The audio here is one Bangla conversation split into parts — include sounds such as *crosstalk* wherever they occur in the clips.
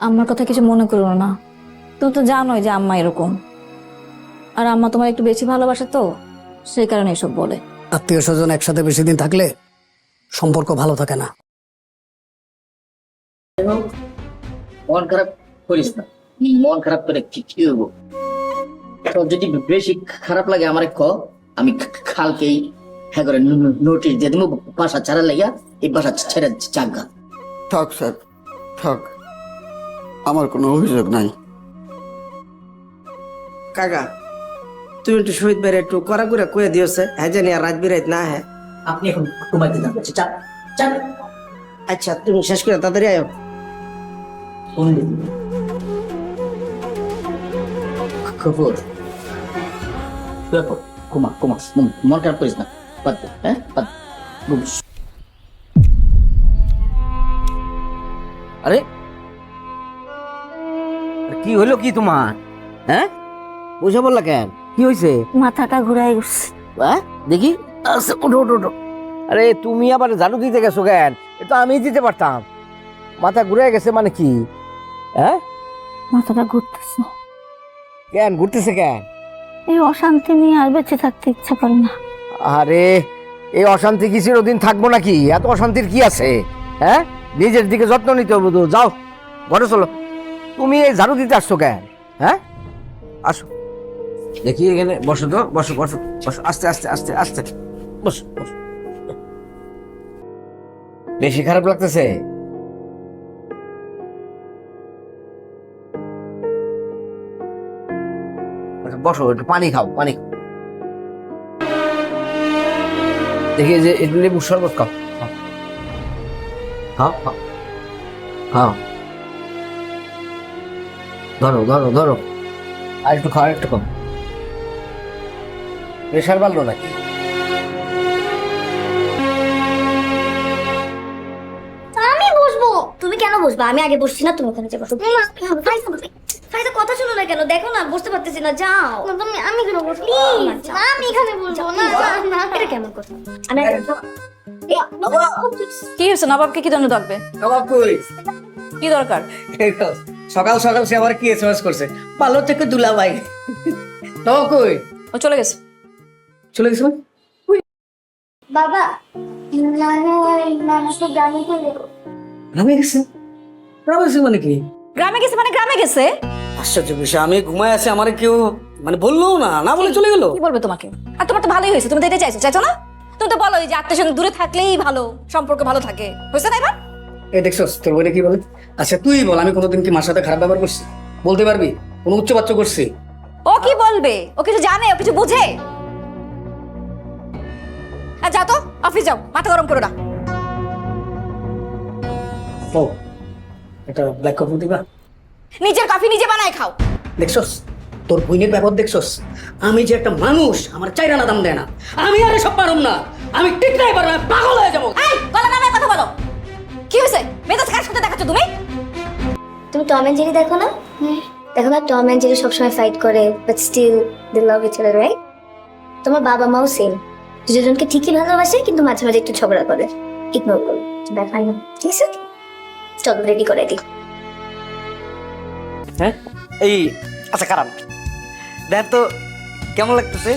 আম্মার কথা কিছু মনে করো না। তুমি তো জানোই যে আম্মা এরকম। আর আম্মা তোমার একটু বেশি ভালোবাসে তো সেই কারণে এসব বলে। আত্মীয় স্বজন একসাথে বেশি দিন থাকলে সম্পর্ক ভালো থাকে না। মন খারাপ করিস না। মন খারাপ করে কি কি হইব? তো যদি বেশি খারাপ লাগে আমারে ক আমি খ- কালকেই হ্যাঁ করে নোটিশ দিয়ে দিব বাসা ছাড়া লাগিয়া এই বাসা ছেড়ে চাঙ্গা থাক স্যার থাক। আমার কোনো অভিযোগ নাই। কাকা তুমি একটু শহীদ ভাইয়ের একটু করা করে কয়ে দিয়েছে হ্যাঁ জানি আর রাত বিরাত না হ্যাঁ। আপনি এখন ঘুমাইতে যান চাপ চাপ আচ্ছা তুমি শেষ করে তাড়াতাড়ি আয়ো। খবর? ব্যাপক ঘুমা ঘুমা মন মন খারাপ করিস না। বাদ দে, হ্যাঁ বাদ দে। ঘুম। আরে আরে কি হলো কি তোমার? হ্যাঁ? বসে বললা কেন? কি হয়েছে মাথাটা ঘুরাই গেছে হ্যাঁ? দেখি। আচ্ছা, ওঠো ওঠো ওঠো। আরে তুমি আবার ঝাড়ু দিতে গেছো কেন? এটা আমি দিতে পারতাম। মাথা ঘুরে গেছে মানে কি? হ্যাঁ? মাথাটা ঘুরতেছে। কেন? ঘুরতেছে কেন? এই অশান্তি নিয়ে আর বেঁচে থাকতে ইচ্ছা করে না। আরে এই অশান্তি কি চিরদিন থাকব নাকি? এত অশান্তির কি আছে? হ্যাঁ? নিজের দিকে যত্ন নিতে হবে তো। যাও ঘরে চলো। তুমি এই ঝাড়ু দিতে আসছো কেন? হ্যাঁ? আসো। দেখি এখানে বসো তো বসো বসো বসো আস্তে আস্তে আস্তে আস্তে। বসো বসো। বেশি খারাপ লাগতেছে? আচ্ছা, বসো একটু পানি খাও পানি। দেখি যে একটু লেবু শরবত খাও। খাও খাও। খাও। ধরো ধরো ধরো। আর একটু খাও আর একটু খাও। প্রেশার বাড়লো নাকি? আমি বসবো। তুমি কেন বসবা? আমি আগে বসছি না তুমি ওখানে যে বসো। ফাইজা ফাইজা কথা শুনো না কেন? দেখো না বসতে পারতেছি না যাও। তুমি আমি কেন বসবো। আমি এখানে বসবো না না এটা কেমন কথা? আমি কি হয়েছে? নবাবকে কি জন্য ডাকবে? নবাব কই? কি দরকার? এই তো, সকাল সকাল সে আবার কি এসএমএস করছে? ভালো থেকে দুলা ভাই। নবাব কই? ও চলে গেছে। চলে গেছে মানে? বাবা গ্রামে গ্রামে গেছে? গ্রামে গেছে মানে কি? গ্রামে গেছে মানে গ্রামে গেছে? আশ্চর্য বিষয় আমি ঘুমায় আছি আমার কেউ মানে বলল না না বলে চলে গেল। কি বলবে তোমাকে? আর তোমার তো ভালোই হয়েছে তুমি তো এটা চাইছো চাইছো না? তুমি তো বলো যে আত্মীয় সঙ্গে দূরে থাকলেই ভালো সম্পর্ক ভালো থাকে। হয়েছে না এবার? এই দেখছস তোর বইটা কি বলে? আচ্ছা তুই বল আমি কোনোদিন কি মার সাথে খারাপ ব্যবহার করছি? বলতে পারবি? কোনো উচ্চ বাচ্চ করছি? ও কি বলবে? ও কিছু জানে? ও কিছু বুঝে? আর যাও তো অফিস যাও মাথা গরম করো না। ও এটা ব্ল্যাক কফি দিবা? নিজের কফি নিজে বানায় খাও। দেখছস তোর বইনের ব্যবহার দেখছস? আমি যে একটা মানুষ আমার চাইরা না দাম দেয় না। আমি আর সব পারুম না। আমি ঠিক নাই পারব না, পাগল হয়ে যাব। এই গলা নামে কথা বলো। কি হয়েছে? মেজাজ কার সাথে দেখাচ্ছ তুমি? তুমি টম এন্ড জেরি দেখো না? দেখো না টম এন্ড জেরি সবসময় ফাইট করে but still they love each other right তোমার বাবা মাও সেম দুজনকে ঠিকই ভালোবাসে কিন্তু মাঝে মাঝে একটু ঝগড়া করে। ইগনোর করো ব্যাপার না ঠিক আছে? চলো রেডি করে দিই। হ্যাঁ? এই আচ্ছা খারাপ। দেখ তো কেমন লাগতেছে?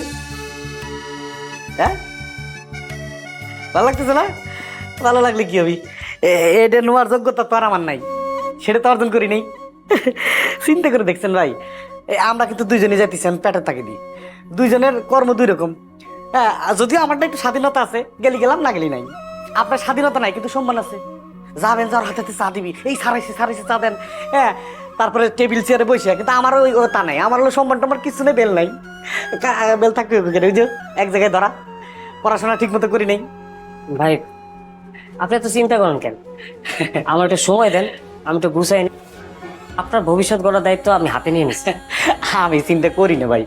হ্যাঁ? ভালো লাগতেছে না? ভালো লাগলে কি হবি? এটা নেওয়ার যোগ্যতা তো আর আমার নাই। সেটা তো অর্জন করি নেই। *laughs* চিন্তা করে দেখছেন ভাই আমরা কিন্তু দুইজনে যাইতেছি, আমি পেটের তাকে দিই। দুইজনের কর্ম দুই রকম। হ্যাঁ যদিও আমারটা একটু স্বাধীনতা আছে, গেলি গেলাম, না গেলি নাই। আপনার স্বাধীনতা নাই, কিন্তু সম্মান আছে। যাবেন যার হাতে চা দিবি। এই সারাইছে সারাইছে চা দেন। হ্যাঁ তারপরে টেবিল চেয়ারে বসে, কিন্তু আমার ওই তা নাই। আমার হলো সম্মান টম্মান কিছু নেই, বেল নাই। বেল থাকবে ওই যে, এক জায়গায় ধরা। পড়াশোনা ঠিক মতো করি নাই। ভাই আপনি এত চিন্তা করেন কেন? আমার একটু সময় দেন আমি তো গুছাই নি। আপনার ভবিষ্যৎ গড়ার দায়িত্ব আমি হাতে নিয়ে নিচ্ছি আমি চিন্তা করি না ভাই।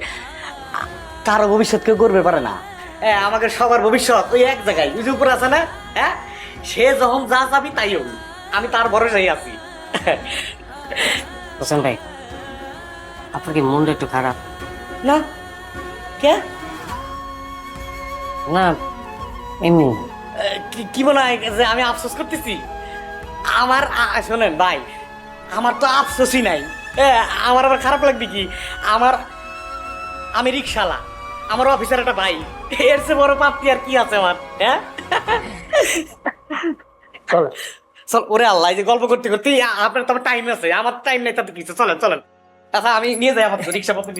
কারও ভবিষ্যৎ কেউ করবে পারে না। হ্যাঁ আমাকে সবার ভবিষ্যৎ ওই এক জায়গায় ওই উপরে আছে না? হ্যাঁ? সে যখন যা চাবি তাই হবি আমি তার ভরসাই আছি। হোসেন ভাই আপনার কি মনটা একটু খারাপ? না। কে? না এমনি। কি- মনে হয় যে আমি আফসোস করতেছি? আমার শোনেন ভাই আমার তো আফসোসই নাই। আমার আবার খারাপ লাগবে কি? আমার আমি রিক্সালা আমার অফিসার একটা ভাই এর চেয়ে বড় পাপ্তি আর কি আছে আমার হ্যাঁ? চল ওরে আল্লাহ যে গল্প করতে করতে আপনার তো টাইম আছে আমার টাইম নেই তাতে কিছু। চলেন চলেন। আচ্ছা আমি নিয়ে যাই আমার রিক্সা পথে